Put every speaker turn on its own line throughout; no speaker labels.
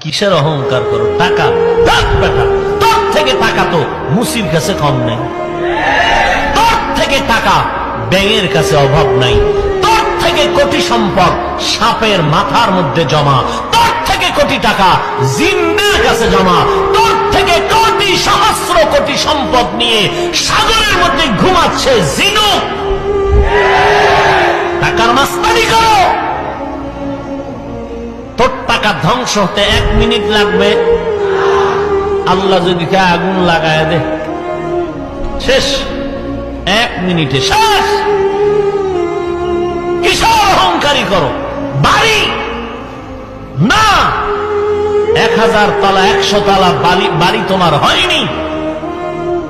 কিসের অহংকার করো? টাকা। তোর থেকে টাকা তো মুসির কাছে কম নেই। তোর থেকে টাকা ব্যাঙের কাছে অভাব নাই। তোর থেকে কোটি সম্পদ সাপের মাথার মধ্যে জমা। তোর থেকে কোটি টাকা জিন্দের কাছে জমা। তোর থেকে কোটি সহস্র কোটি সম্পদ নিয়ে সাগরের মধ্যে ঘুমাচ্ছে জিনু টাকা ধ্বংস হতে এক মিনিট লাগবে। আল্লাহ যদি আগুন লাগায় দে। শেষ। এক মিনিটে শেষ। কিসের অহংকারী করো? বাড়ি? না। এক হাজার তলা, একশো তলা বাড়ি তোমার হয়নি।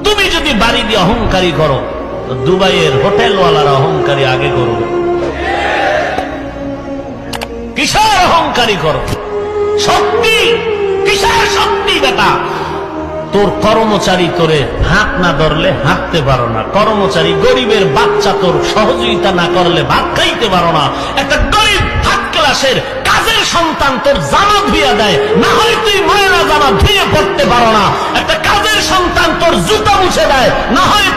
তুমি যদি বাড়ি দিয়ে অহংকারী করো দুবাইয়ের হোটেলওয়ালারা অহংকারী আগে করবে। কিসের অহংকারী করো? শক্তি? কিসের শক্তি বেটা? তোর কর্মচারী তোরে হাত না ধরলে হাঁটতে পারো না। কর্মচারী গরিবের বাচ্চা তোর সহযোগিতা না করলে ভাত খাইতে পারো না। একটা গরিব থার্ড ক্লাসের কাজের সন্তান তোর জামা ধুয়ে দেয়। না হয় তুই ময়লা জামা ধুয়ে পড়তে পারো না। একটা কাজের সন্তান তোর জুতা মুছে দেয়। না হয়